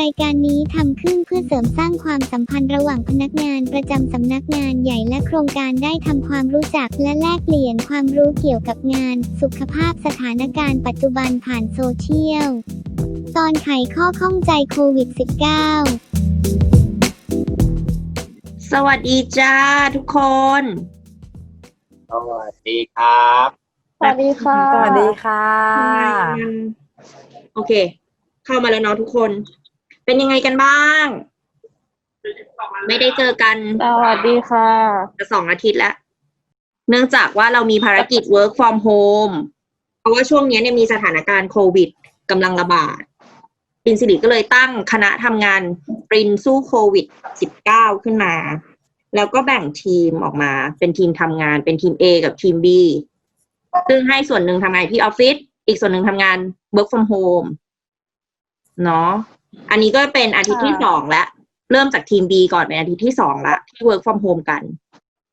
รายการนี้ทำขึ้นเพื่อเสริมสร้างความสัมพันธ์ระหว่างพนักงานประจำสำนักงานใหญ่และโครงการได้ทำความรู้จักและแลกเปลี่ยนความรู้เกี่ยวกับงาน สุขภาพสถานการณ์ปัจจุบันผ่านโซเชียล ตอนไขข้อข้องใจโควิด -19 สวัสดีจ้าทุกคน สวัสดีครับ สวัสดีค่ะ สวัสดีค่ะ โอเค เข้ามาแล้วเนาะทุกคน เป็นยังไงกันบ้าง ไม่ได้เจอกันสวัสดีค่ะจะสองอาทิตย์แล้ว เนื่องจากว่าเรามีภารกิจ work from home เพราะว่าช่วงนี้เนี่ยมีสถานการณ์โควิดกำลังระบาดปรินสิริก็เลยตั้งคณะทำงานปรินสู้โควิด 19 ขึ้นมา แล้วก็แบ่งทีมออกมาเป็นทีมทำงานเป็นทีม A กับทีม B ซึ่งให้ส่วนหนึ่งทำงานที่ออฟฟิศอีกส่วนหนึ่งทำงาน work from home เนาะ อันนี้ก็เป็นอาทิตย์ที่ค่ะสองแล้วเริ่มจากทีม B ก่อนเป็นอาทิตย์ที่สองละที่ work from home กัน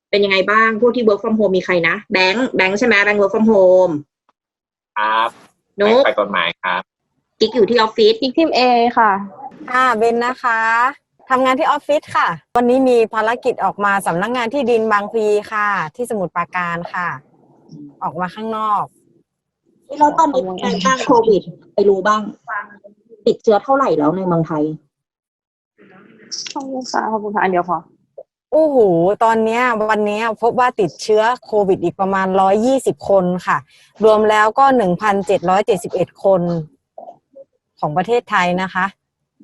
เป็นยังไงบ้างพวกที่ work from home มีใครนะแบงค์แบงค์ใช่ไหมแบงค์ work from home ครับนุ๊กไปกฎหมายครับกิ๊กอยู่ที่ออฟฟิศอีกทีมเอค่ะค่ะเบนนะคะทำงานที่ออฟฟิศค่ะ วันนี้มีภารกิจออกมาสำนักงานที่ดินบางพลีค่ะ ที่สมุทรปราการค่ะ ออกมาข้างนอกแล้วตอนนี้เป็นไงบ้างโควิดไปรู้บ้าง ติดเชื้อเท่าไหร่แล้วในเมืองไทยขอบคุณค่ะขอบคุณค่ะอันเดียวพอโอ้โห ตอนเนี้ยวันเนี้ยพบว่าติดเชื้อโควิดอีกประมาณ 120 คนค่ะ รวมแล้วก็ 1,771 คนของประเทศไทยนะคะ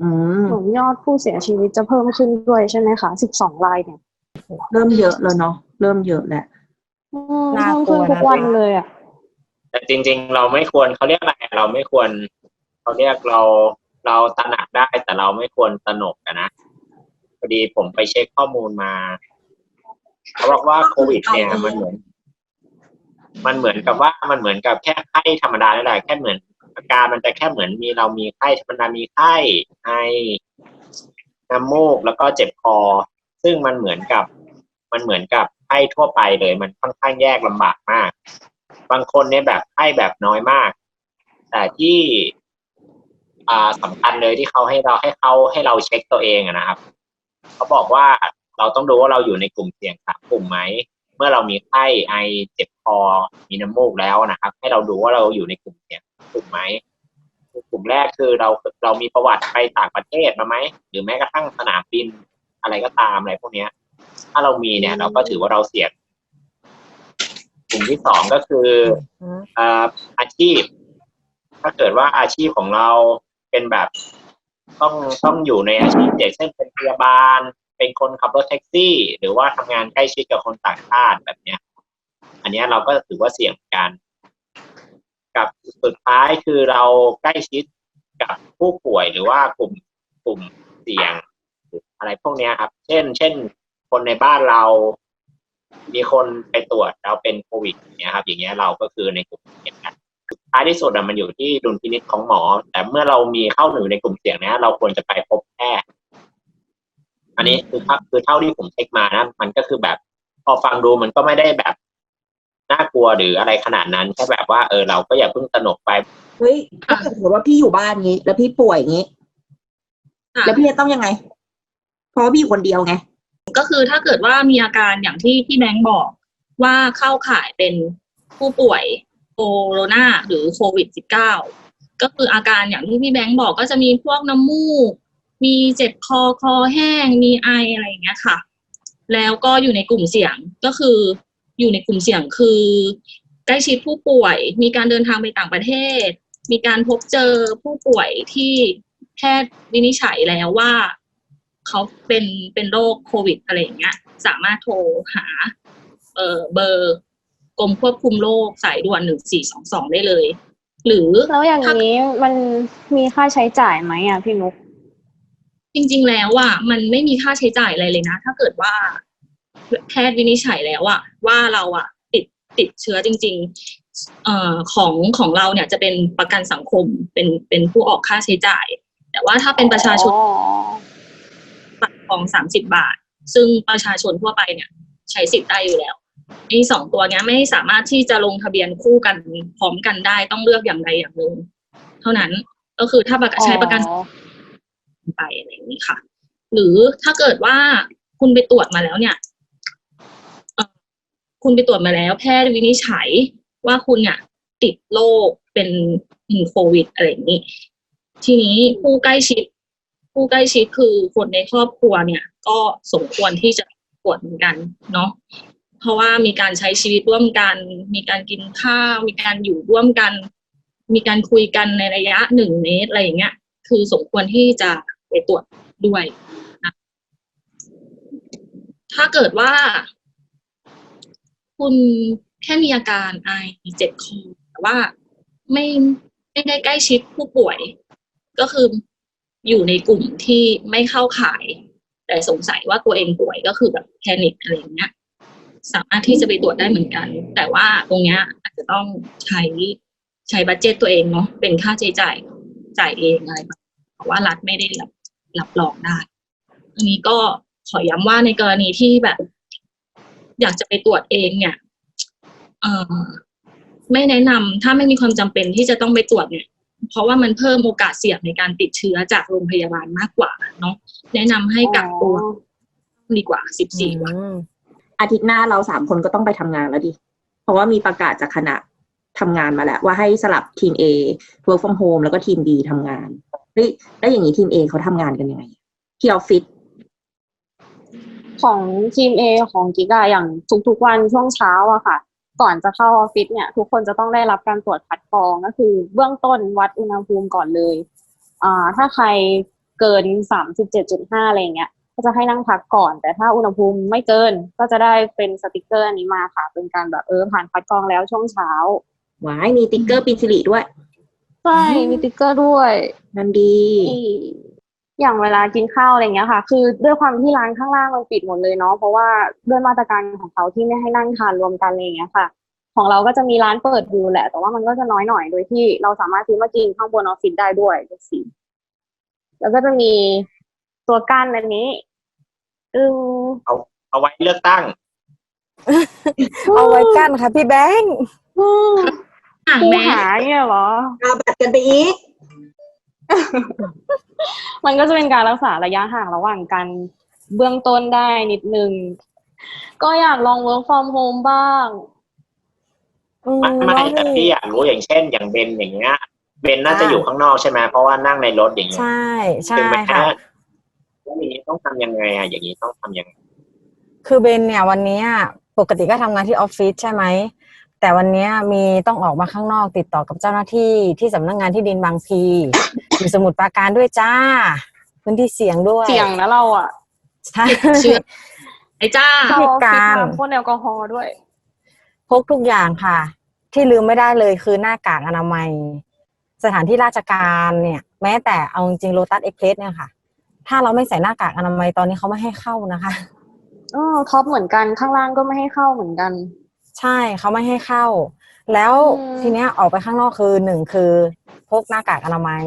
อืมเหมือนยอดผู้เสียชีวิตจะเพิ่มขึ้นด้วยใช่ไหมคะสิบสองรายเนี่ย เริ่มเยอะแล้วเนาะ เริ่มเยอะแล้วอืมน่าเพิ่มกลัขึ้นวทุกนะวันเลยอะ แต่จริง ๆ เราไม่ควรเขาเรียกอะไรเราไม่ควร เขาเรียกเราเราตระหนักได้แต่เราไม่ควรตระหนกนะพอดีผมไปเช็คข้อมูลมาเขาบอกว่าโควิด เนี่ยมันเหมือน มันเหมือนกับว่ามันเหมือนกับแค่ไข้ธรรมดาได้แหละแค่เหมือนอาการมันจะแค่เหมือนมีเรามีไข้ธรรมดามีไข้ไอน้ำมูกแล้วก็เจ็บคอ ซึ่งมันเหมือนกับ มันเหมือนกับไข้ทั่วไปเลย มันค่อนข้างแยกลำบากมาก บางคนเนี่ยแบบไข้แบบน้อยมาก แต่ที่ สำคัญเลยที่เขาให้เราให้เขาให้เราเช็คตัวเองอะนะครับเขาบอกว่าเราต้องดูว่าเราอยู่ในกลุ่มเสี่ยงสามกลุ่มไหมเมื่อเรามีไข้ไอเจ็บคอมีน้ำมูกแล้วนะครับ ให้เราดูว่าเราอยู่ในกลุ่มเสี่ยงกลุ่มไหมกลุ่มแรกคือเราเรามีประวัติไปต่างประเทศมาไหมหรือแม้กระทั่งสนามบินอะไรก็ตามอะไรพวกเนี้ย ถ้าเรามีเนี่ย เราก็ถือว่าเราเสี่ยงกลุ่มที่สองก็คืออ่าอาชีพ ถ้าเกิดว่าอาชีพของเรา เป็นแบบต้องต้องอยู่ในอาชีพอย่างเช่นเป็นพยาบาล เป็นคนขับรถแท็กซี่ หรือว่าทำงานใกล้ชิดกับคนต่างชาติแบบเนี้ย อันนี้เราก็ถือว่าเสี่ยงกัน กับสุดท้ายคือเราใกล้ชิดกับผู้ป่วยหรือว่ากลุ่มกลุ่มเสี่ยงอะไรพวกนี้ครับ เช่น เช่น คนในบ้านเรา มีคนไปตรวจแล้วเป็นโควิดอย่างเงี้ยครับ อย่างเงี้ยเราก็คือในกลุ่มเสี่ยงกัน ท้ายที่สุดอะมันอยู่ที่ดุลพินิจของหมอ แต่เมื่อเรามีเข้าหนึ่งในกลุ่มเสี่ยงเนี้ยเราควรจะไปพบแพทย์อันนี้คือครับคือเท่าที่ผมเช็คมานะมันก็คือแบบ พอฟังดูมันก็ไม่ได้แบบน่ากลัวหรืออะไรขนาดนั้นแค่แบบว่าเออเราก็อย่าเพิ่งตระหนกไปเฮ้ยถ้าเกิดสมมติว่าพี่อยู่บ้านงี้ แล้วพี่ป่วยงี้ แล้วพี่จะต้องยังไง เพราะว่าพี่อยู่คนเดียวไงก็คือถ้าเกิดว่ามีอาการอย่างที่พี่แบงค์บอกว่าเข้าข่ายเป็นผู้ป่วย โคโรนาหรือโควิด -19 ก็คืออาการอย่างที่พี่แบงค์บอกก็จะมีพวกน้ำมูก มีเจ็บคอคอแห้ง มีไออะไรอย่างเงี้ยค่ะ แล้วก็อยู่ในกลุ่มเสี่ยงก็คืออยู่ในกลุ่มเสี่ยงคือใกล้ชิดผู้ป่วย มีการเดินทางไปต่างประเทศ มีการพบเจอผู้ป่วยที่แพทย์วินิจฉัยแล้วว่าเขาเป็นเป็นโรคโควิดอะไรอย่างเงี้ย สามารถโทรหาเออเบอร์ กรมควบคุมโรคสายด่วนหนึ่งสี่สองสองได้เลย หรือแล้วอย่างนี้มันมีค่าใช้จ่ายไหมอะพี่นุก จริง ๆ แล้วอะมันไม่มีค่าใช้จ่ายอะไรเลยนะ ถ้าเกิดว่าแพทย์วินิจฉัยแล้วอะว่าเราอะ ติดติดเชื้อจริง ๆ เอ่อของของเราเนี่ยจะเป็นประกันสังคมเป็นเป็นผู้ออกค่าใช้จ่าย แต่ว่าถ้าเป็นประชาชนอ๋อบัตรของสามสิบบาท ซึ่งประชาชนทั่วไปเนี่ย ใช้สิทธิ์ได้อยู่แล้ว ไอ้สองตัวเนี้ยไม่สามารถที่จะลงทะเบียนคู่กันพร้อมกันได้ต้องเลือกอย่างใดอย่างหนึ่งเท่านั้นก็คือถ้าประกันใช้ประกันอ๋อไปอะไรอย่างนี้ค่ะ หรือถ้าเกิดว่าคุณไปตรวจมาแล้วเนี่ยเอ่อคุณไปตรวจมาแล้ว แพทย์วินิจฉัยว่าคุณเนี่ยติดโรคเป็นเป็นโควิดอะไรอย่างนี้ ทีนี้ผู้ใกล้ชิด ผู้ใกล้ชิดคือคนในครอบครัวเนี่ย ก็สมควรที่จะตรวจเหมือนกันเนาะ เพราะว่ามีการใช้ชีวิตร่วมกัน มีการกินข้าว มีการอยู่ร่วมกัน มีการคุยกันในระยะหนึ่งเมตรอะไรอย่างเงี้ย คือสมควรที่จะไปตรวจด้วยนะถ้าเกิดว่า คุณแค่มีอาการไอเจ็บคอแต่ว่าไม่ไม่ได้ใกล้ชิดผู้ป่วย ก็คืออยู่ในกลุ่มที่ไม่เข้าข่าย แต่สงสัยว่าตัวเองป่วยก็คือแบบแพนิคอะไรอย่างเงี้ย สามารถที่จะไปตรวจได้เหมือนกัน แต่ว่าตรงเนี้ยอาจจะต้องใช้ใช้บัตเจตตัวเองเนาะเป็นค่าใช้จ่ายจ่ายเองอะไรแบบเพราะว่ารัฐไม่ได้รับรับรองได้อันนี้ก็ขอย้ำว่าในกรณีที่แบบ อยากจะไปตรวจเองเนี่ยเออไม่แนะนำถ้าไม่มีความจำเป็นที่จะต้องไปตรวจเนี่ยเพราะว่ามันเพิ่มโอกาสเสี่ยงในการติดเชื้อจากโรงพยาบาลมากกว่าเนาะแนะนำให้กักตัวดีกว่า14วัน อาทิตย์หน้าเราสามคนก็ต้องไปทำงานแล้วดิ เพราะว่ามีประกาศจากคณะทำงานมาแล้ว ว่าให้สลับทีม A work from home แล้วก็ทีม B ทำงานเฮ้ยแล้วอย่างนี้ทีม A เขาทำงานกันยังไงที่ออฟฟิศของทีม A ของกิกาอย่างทุกๆวันช่วงเช้าอะค่ะ ก่อนจะเข้าออฟฟิศเนี่ย ทุกคนจะต้องได้รับการตรวจคัดกรองก็คือ เบื้องต้นวัดอุณหภูมิก่อนเลยอ่าถ้าใครเกินสามสิบเจ็ดจุดห้าอะไรเงี้ย ก็จะให้นั่งพักก่อน แต่ถ้าอุณหภูมิไม่เกิน ก็จะได้เป็นสติกเกอร์อันนี้มาค่ะ เป็นการแบบเออผ่านคัดกรองแล้วช่วงเช้าหวายมีติ๊กเกอร์ปินสิริด้วยใช่มีติ๊กเกอร์ด้วยนั่นดีที่อย่างเวลากินข้าวอะไรเงี้ยค่ะ คือด้วยความที่ร้านข้างล่างมันปิดหมดเลยเนาะเพราะว่าด้วยมาตรการของเขาที่ไม่ให้นั่งทานรวมกันอะไรเงี้ยค่ะ ของเราก็จะมีร้านเปิดอยู่แหละ แต่ว่ามันก็จะน้อยหน่อยโดยที่เราสามารถซื้อมากินข้างบนออฟฟิศได้ด้วยดูสิแล้วก็จะมีตัวกั้นอันนี้ อึงเอาไว้เลือกตั้ง เอาไว้กั้นค่ะพี่แบงค์ห่างผู้แม้หาเนี่ยเหรอ เอาบัตรกันไปอีก มันก็จะเป็นการรักษาระยะห่างระหว่างกัน เบื้องต้นได้นิดนึง ก็อยากลอง work from home บ้าง อืมไม่ไม่น้องแต่นี่พี่อยากรู้อย่างเช่น อย่างเบนอย่างเงี้ยเบนน่าจะอ่าอยู่ข้างนอกใช่ไหมเพราะว่านั่งในรถอย่างเงี้ยใช่ใช่ถึงแม้ค่ะ แล้วอย่างนี้ต้องทำยังไงอะอย่างนี้ต้องทำยังไงคือเบนเนี่ยวันเนี้ยปกติก็ทำงานที่ออฟฟิศใช่ไหม แต่วันเนี้ยมีต้องออกมาข้างนอกติดต่อกับเจ้าหน้าที่ที่สำนักงานที่ดินบางพลีอยู่สมุทรปราการด้วยจ้า พื้นที่เสี่ยงด้วยเสี่ยงนะเราอะใช่ เชื่อไอ้จ้าพิเข้าออฟฟิศการมาพ่นแอลกอฮอล์ด้วย พกทุกอย่างค่ะ ที่ลืมไม่ได้เลยคือหน้ากากอนามัย สถานที่ราชการเนี่ย แม้แต่เอาจริงโลตัสเอ็กเพรสเนี่ยค่ะ ถ้าเราไม่ใส่หน้ากากอนามัยตอนนี้เขาไม่ให้เข้านะคะอ๋อท็อปเหมือนกันข้างล่างก็ไม่ให้เข้าเหมือนกัน ใช่เขาไม่ให้เข้า แล้วอืมทีเนี้ยออกไปข้างนอกคือหนึ่งคือพกหน้ากากอนามัย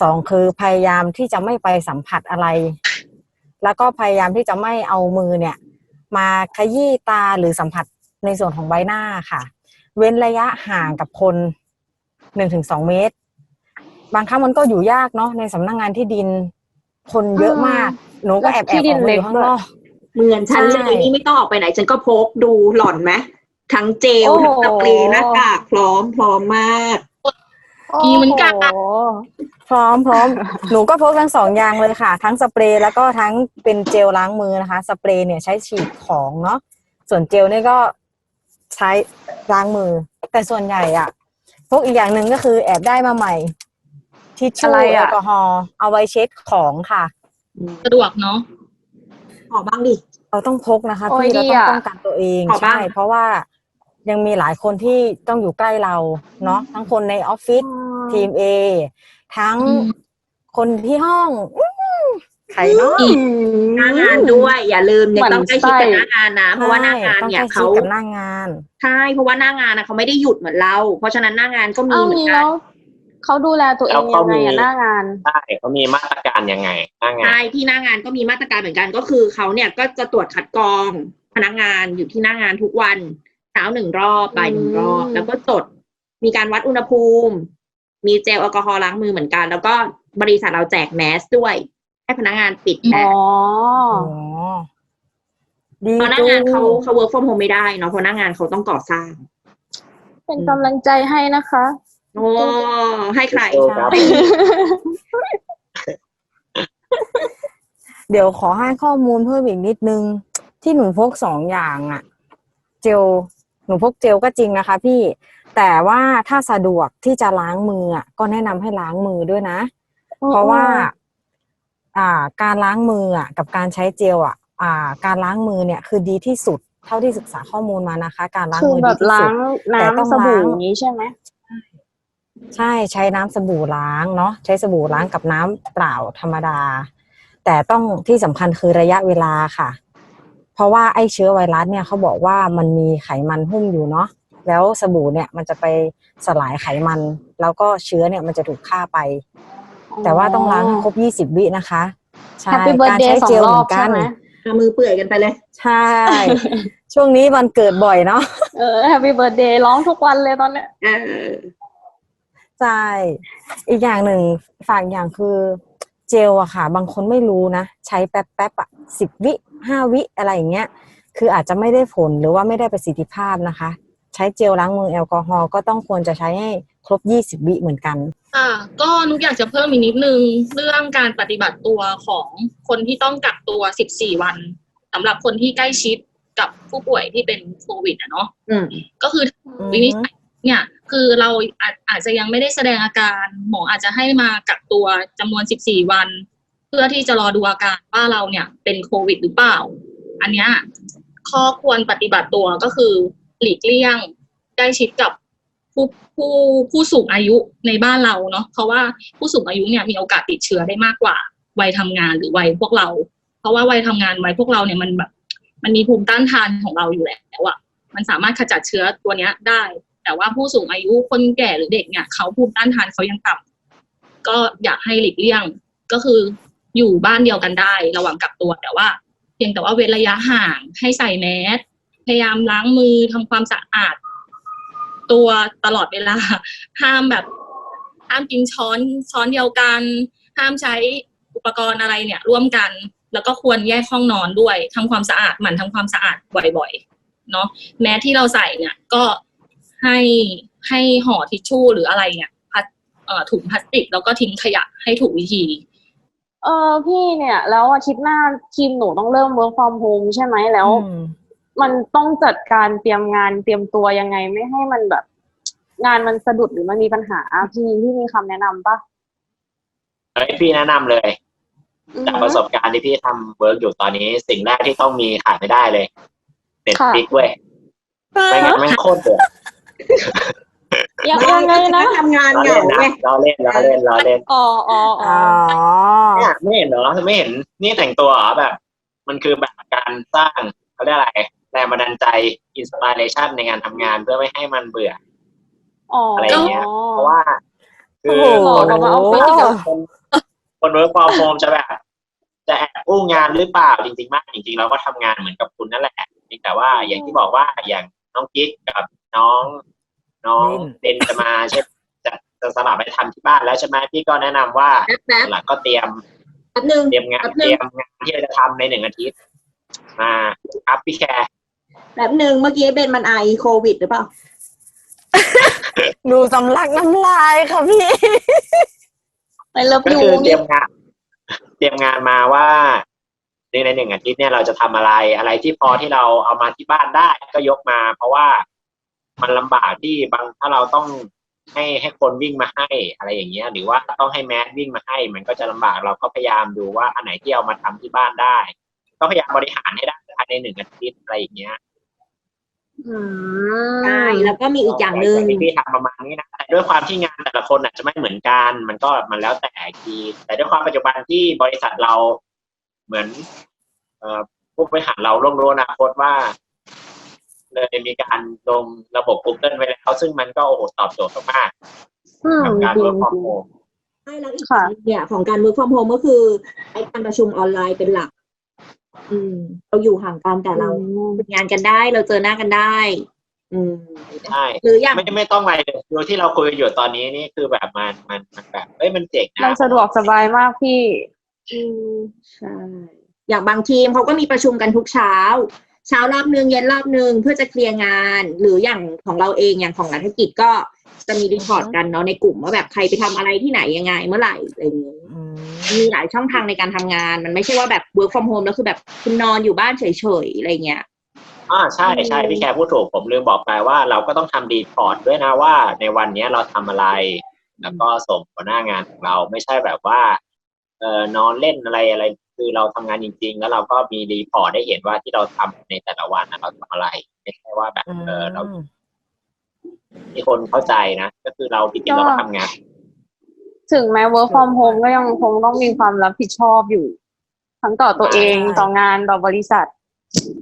สองคือพยายามที่จะไม่ไปสัมผัสอะไร แล้วก็พยายามที่จะไม่เอามือเนี่ย มาขยี้ตาหรือสัมผัสในส่วนของใบหน้าค่ะ เว้นระยะห่างกับคนหนึ่งถึงสองเมตร บางครั้งมันก็อยู่ยากเนาะในสำนักงานที่ดิน คนเยอะมาก หนูก็แอบแอบออกมาอยู่ข้างนอก เหมือนฉันเลใช่ยนี่ไม่ต้องออกไปไหน ฉันก็พกดูหล่อนไหมทั้งเจลโอ้โหทั้งสเปรย์หน้ากากพร้อมพร้อมมากมีเหมือนกันโโหพร้อมพร้อมหนูก็พกทั้งสองอย่างเลยค่ะ ทั้งสเปรย์แล้วก็ทั้งเป็นเจลล้างมือนะคะ สเปรย์เนี่ยใช้ฉีดของเนาะส่วนเจลเนี่ยก็ใช้ล้างมือ แต่ส่วนใหญ่อะพกอีกอย่างหนึ่งก็คือแอบได้มาใหม่ ทิชชู่อะไรแออะ ลกอฮอล์เอาไว้เช็ดของค่ะ สะดวกเนาะขอบ้างดิ เราต้องพกนะคะโอ้ยพี่เราต้องดีอะ ป้องกันตัวเองขอบ้างใช่เพราะว่ายังมีหลายคนที่ต้องอยู่ใกล้เราเนาะทั้งคนในออฟฟิศทีม A ทั้งอืม คนที่ห้องอื้อใครเนาะอีกหน้างานด้วยอย่าลืมเนี่ยหมั่นต้องใกล้ชิดกับไส้ หน้างานนะ เพราะว่าหน้างานเนี่ยต้องใกล้เขาชิดกับหน้างาน ใช่เพราะว่าหน้างานนะเขาไม่ได้หยุดเหมือนเรา เพราะฉะนั้นหน้างานก็มีเอาเหมือนงี้กัแล้นว เขาดูแลตัวเองยังไงอะหน้างานใช่เขามีมาตรการยังไงหน้างานใช่ที่หน้างานก็มีมาตรการเหมือนกันก็คือเขาเนี่ยก็จะตรวจคัดกรองพนักงานอยู่ที่หน้างานทุกวันเช้าหนึ่งรอบบ่ายหนึ่งรอบอืมแล้วก็จดมีการวัดอุณหภูมิ มีเจลแอลกอฮอล์ล้างมือเหมือนกัน แล้วก็บริษัทเราแจกแมสด้วย ให้พนักงานปิดแมอ๋อสอ๋อดีพนักจุงานเขางเขา work from home ไม่ได้เนาะเพราะพนักงานเขาต้องก่อสร้าง เป็นกำลังใจให้นะคะ โอ้ให้ใคร ครับ เดี๋ยวขอให้ข้อมูลเพิ่มอีกนิดนึง ที่หนูพกสองอย่างอะเจลหนูพกเจลก็จริงนะคะ พี่แต่ว่าถ้าสะดวกที่จะล้างมืออะก็แนะนำให้ล้างมือด้วยนะ เพราะว่า อ่า การล้างมืออะ กับการใช้เจลอะ อ่า การล้างมือเนี่ยคือดีที่สุด เท่าที่ศึกษาข้อมูลมานะคะ การล้างคือมือแบดีบที่ล้าสุดงแต่ต้องน้ำสบู่ล้าง อย่างนี้ใช่ไหม ใช่ใช้น้ำสบู่ล้างเนาะใช้สบู่ล้างกับน้ำเปล่าธรรมดา แต่ต้องที่สำคัญคือระยะเวลาค่ะ เพราะว่าไอ้เชื้อไวรัสเนี่ยเขาบอกว่ามันมีไขมันหุ้มอยู่เนาะแล้วสบู่เนี่ยมันจะไปสลายไขมัน แล้วก็เชื้อเนี่ยมันจะถูกฆ่าไป แต่ว่าต้องล้างให้ครบ20วินะคะใช่แฮปปี้เบิร์ดการเดใช้ย์สอเจงลรเหอมืบอนกัใช่นไหมเอามือเปื่อยกันไปเลย ใช่ ช่วงนี้วันเกิดบ่อยเนาะเออแฮปปี้เบิร์ดเดย์ร้องทุกวันเลยตอนเนี้ยเออ ใช่อีกอย่างหนึ่งฝากอย่างคือเจลอะค่ะ บางคนไม่รู้นะ ใช้แป๊บแป๊บๆอะสิบวิห้าวิอะไรอย่างเงี้ย คืออาจจะไม่ได้ผลหรือว่าไม่ได้ประสิทธิภาพนะคะ ใช้เจลล้างมือแอลกอฮอล์ก็ต้องควรจะใช้ให้ครบยี่สิบวิเหมือนกันค่ะก็นุกอยากจะเพิ่มอีกนิดนึงเรื่องการปฏิบัติตัวของคนที่ต้องกักตัว14วันสำหรับคนที่ใกล้ชิดกับผู้ป่วยที่เป็นโควิดอะเนาะอืมก็คือวินิจฉัย เนี่ยคือเราอาจอาจจะยังไม่ได้แสดงอาการหมออาจจะให้มากักตัวจำนวน 14 วัน เพื่อที่จะรอดูอาการว่าเราเนี่ยเป็นโควิดหรือเปล่า อันเนี้ยข้อควรปฏิบัติตัวก็คือหลีกเลี่ยงใกล้ชิดกับผู้ผู้ผู้สูงอายุในบ้านเราเนาะเพราะว่าผู้สูงอายุเนี่ยมีโอกาสติดเชื้อได้มากกว่าวัยทำงานหรือวัยพวกเรา เพราะว่าวัยทำงานวัยพวกเราเนี่ยมันแบบ มันมีภูมิต้านทานของเราอยู่แล้วอะมันสามารถขจัดเชื้อตัวเนี้ยได้ แต่ว่าผู้สูงอายุคนแก่หรือเด็กเนี่ยเขาภูมิต้านทานเขายังต่ำก็อยากให้หลีกเลี่ยงก็คืออยู่บ้านเดียวกันได้ ระหว่างกักตัวแต่ว่า เพียงแต่ว่าเว้นระยะห่างให้ใส่แมสพยายามล้างมือทำความสะอาด ตัวตลอดเวลา ห้ามแบบ ห้ามกินช้อนช้อนเดียวกัน ห้ามใช้อุปกรณ์อะไรเนี่ย ร่วมกัน แล้วก็ควรแยกห้องนอนด้วยทำความสะอาดหมั่นทำความสะอาดบ่อยๆเนาะแม้ที่เราใส่เนี่ย ก็ ให้ให้ห่อทิชชู่หรืออะไรเนี่ยพลาสเอ่อถุงพลาสติกแล้วก็ทิ้งขยะให้ถูกวิธี เออพี่เนี่ย แล้วอาทิตย์หน้าทีมหนูต้องเริ่ม work from home ใช่ไหมแล้วอืมมันต้องจัดการเตรียมงานเตรียมตัวยังไงไม่ให้มันแบบ งานมันสะดุดหรือมันมีปัญหาพี่พี่มีคำแนะนำปะเฮ้ยพี่แนะนำเลยอือจากฮึประสบการณ์ที่พี่ทำเวิร์กอยู่ตอนนี้ สิ่งแรกที่ต้องมีขาดไม่ได้เลยเน็ตค่ะฟิกเว้ยไม่งั้นแม่งโคตรเดือด ยังยังไงนะทำงานล้อเหเล่งานนะไงล้อเล่นล้อเล่นล้อเล่นอ๋ออ๋ออ๋อ๋ออเนี่ยไม่เห็นเหรอไม่เห็น นี่แต่งตัวเหรอแบบ มันคือแบบการสร้างเขาเรียกอะไรแรงบันดาลใจอินสปิเรชันในการทำงานเพื่อไม่ให้มันเบื่ออ๋อออะไรอย่างเงี้ยเพราะว่า คือโอ้โหคนบอกว่าเอาไปคนคนเวิร์กฟอร์มโฮมจะแบบ จะแอบอู้งานหรือเปล่าจริง ๆ มาก จริง ๆ เราก็ทำงานเหมือนกับคุณนั่นแหละเพียงแต่ว่าอย่างที่บอกว่าอย่างน้องกิ๊กกับ น้อง น้องเดนจะมาใช่จะจะสลับไปทำที่บ้านแล้วใช่ไหมพี่ก็แนะนำว่าแป๊บแป๊บหลักก็เตรียมแป๊บนึงเตรียมงานแป๊บเตนึรีงยมงานที่เราจะทำในหนึ่งอาทิตย์มาครับพี่แคร์แป๊บนึงเมื่อกี้เบนมันไอโควิดหรือเปล่าดูสำลักน้ำลายค่ะพี่ในเลิฟก็ยูคือเตรียมงานเตรียมงานมาว่าในในหนึ่งอาทิตย์เนี่ยเราจะทำอะไรอะไรที่พอที่เราเอามาที่บ้านได้ก็ยกมา เพราะว่า มันลำบากที่บางถ้าเราต้องให้ให้คนวิ่งมาให้อะไรอย่างเงี้ย หรือว่าต้องให้แมสวิ่งมาให้ มันก็จะลำบากเราก็พยายามดูว่าอันไหนที่เอามาทำที่บ้านได้ ก็พยายามบริหารให้ได้ภายในหนึ่งอาทิตย์อะไรอย่างเงี้ยอืมใช่แล้วก็มีอีกอย่างหนึ่งที่พี่ทำประมาณนี้นะแต่ด้วยความที่งานแต่ละคนอาจจะไม่เหมือนกัน มันก็มันแล้วแต่ทีแต่ด้วยความปัจจุบันที่บริษัทเราเหมือน เอ่อผู้บริหารเราร่วมรู้อนาคตว่า เลยมีการลงระบบ Google ไว้แล้วซึ่งมันก็โอ้โหตอบโจทย์มากอืมๆกับการจริง work from จริง home ใช่แล้วอีกค่ะอย่างเนี่ยของการ work from home ก็คือไอ้การประชุมออนไลน์เป็นหลัก อืม เราอยู่ห่างกันแต่เราทำงานกันได้ เราเจอหน้ากันได้ อืมใช่หรืออย่างไม่ไม่ต้องไปดูที่เราคุยกันอยู่ตอนนี้นี่คือแบบมันมันมันแบบเอ้ยมันเจ๋งนะมันสะดวกสบายมากพี่อืมใช่อย่างบางทีมเขาก็มีประชุมกันทุกเช้า เช้ารอบนึงเย็นรอบนึงเพื่อจะเคลียร์งาน หรืออย่างของเราเองอย่างของรัฐกิจก็จะมีรีพอร์ตกันเนาะในกลุ่มว่าแบบใครไปทำอะไรที่ไหนยังไงเมื่อไหร่อะไรอย่างเงี้ยอืมมีหลายช่องทางในการทำงาน มันไม่ใช่ว่าแบบ work from home แล้วคือแบบคุณนอนอยู่บ้านเฉยๆอะไรเงี้ยอ่าใช่ใช่พี่แคร์พูดถูกผมลืมบอกไปว่าเราก็ต้องทำรีพอร์ตด้วยนะว่า ในวันเนี้ยเราทำอะไร แล้วก็ส่งหัวหน้างานของเราไม่ใช่แบบว่าเออนอนเล่นอะไรอะไร คือเราทำงานจริง ๆ แล้วเราก็มีรีพอร์ตได้เห็นว่าที่เราทำในแต่ละวันนะเราทำอะไรไม่ใช่ว่าแบบเออเราที่คนเข้าใจนะก็คือเราจริงๆเราก็ทำงาน ถึงแม้ work from home ก็ยังคงต้องมีความรับผิดชอบอยู่ ทั้งต่อตัวเองต่องานต่อบริษัท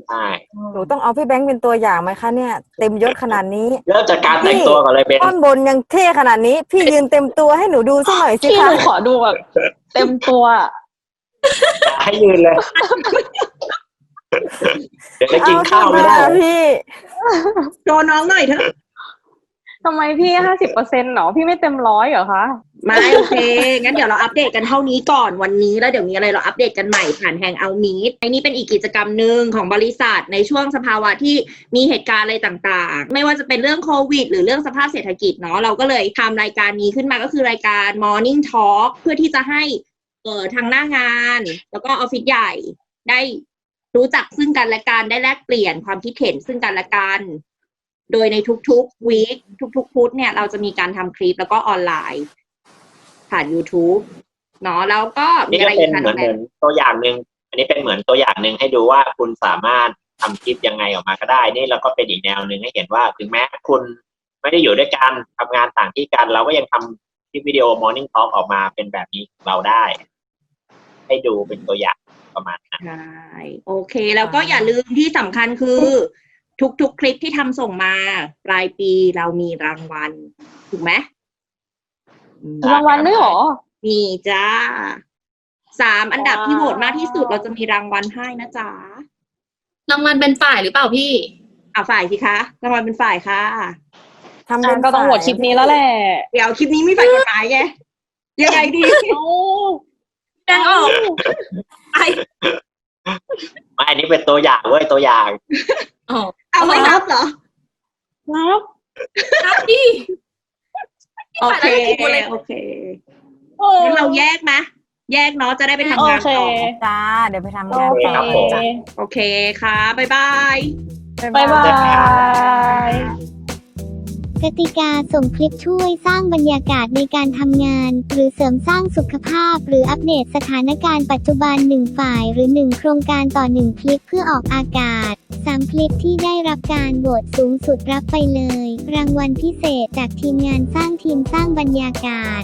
ใช่หนูต้องเอาพี่แบงค์เป็นตัวอย่างไหมคะเนี่ย เต็มยศขนาดนี้เริ่มจากการแต่งตัวก่อนเลยเบนท่อนบนยังเท่ขนาดนี้ พี่ยืนเต็มตัวให้หนูดูสักหน่อยสิพี่หคะนูขอดูแบบเต็มตัว ให้ยืนเลย เดี๋ยวจะกินข้าวไม่ได้ เอธรรพี่โดนน้องหน่อยเถอะทำไมพี่ห้าสิบเปอร์เซ็นต์หรอ พี่ไม่เต็มร้อยเหรอคะ ไม่โอเค งั้นเดี๋ยวเราอัปเดตกันเท่านี้ก่อนวันนี้แล้วเดี๋ยวมีอะไรเราอัปเดตกันใหม่ผ่านแฮงเอามีดไอ้นี่เป็นอีกกิจกรรมหนึ่งของบริษัทในช่วงสภาวะที่มีเหตุการณ์อะไรต่างๆ ไม่ว่าจะเป็นเรื่องโควิด หรือเรื่องสภาพเศรษฐกิจเนาะเราก็เลยทำรายการนี้ขึ้นมาก็คือรายการ Morning Talk เพื่อที่จะให้ เอ่อทางหน้างาน แล้วก็ออฟฟิศใหญ่ได้รู้จักซึ่งกันและกันได้แลกเปลี่ยนความคิดเห็นซึ่งกันและกัน โดยในทุกๆวีคทุกๆพุธเนี่ย เราจะมีการทำคลิปแล้วก็ออนไลน์ ผ่าน YouTube เนาะแล้วก็มีนี่อะไรก็เป็อีนกคะเหมือนแบเหมือนตัวอย่างหนึ่งอันนี้เป็นเหมือนตัวอย่างหนึ่งให้ดูว่าคุณสามารถทำคลิปยังไงออกมาก็ได้ นี่เราก็เป็นอีกแนวหนึ่งให้เห็นว่า ถึงแม้คุณไม่ได้อยู่ด้วยกันทำงานต่างที่กัน เราก็ยังทำคลิปวิดีโอ Morning Talk ออกมาเป็นแบบนี้ของเราได้ ให้ดูเป็นตัวอย่างประมาณนั้น ใช่โอเคแล้วก็อย่าลืมที่สำคัญคือ ทุกๆ คลิปที่ทำส่งมา ปลายปีเรามีรางวัล ถูกไหมอืมรางวัลด้วยเหรอ มีจ้าสามอันดับว้าวที่โหวตมากที่สุดเราจะมีรางวัลให้นะจ๊ะรางวัลเป็นฝ่ายหรือเปล่าพี่ อะฝ่ายสิคะรางวัลเป็นฝ่ายค่ะ ทำเป็นก็ต้องโหวตคลิปนี้แล้วแหละ เดี๋ยวคลิปนี้มีฝ่ายกฎหมายไงยังไงดี แดงออกไอไม่อันนี้เป็นตัวอย่างเว้ยตัวอย่าง อ๋อเอาไม่นับเหรอนับครับพี่โอเคฝ่ายละกี่คนเลยโอเคงั้นเราแยกนะแยกเนาะจะได้ไปทำงานโอเคต่อจ้า เดี๋ยวไปทำโองานเคต่อครับผมจ้ะโอเคค่ะ บ๊ายบาย บ๊ายบาย กติกาส่งคลิปช่วยสร้างบรรยากาศในการทำงาน หรือเสริมสร้างสุขภาพ หรืออัปเดตสถานการณ์ปัจจุบัน 1 ฝ่าย หรือ 1 โครงการต่อ 1 คลิปเพื่อออกอากาศ 3 คลิปที่ได้รับการโหวตสูงสุดรับไปเลย รางวัลพิเศษจากทีมงานสร้างทีมสร้างบรรยากาศ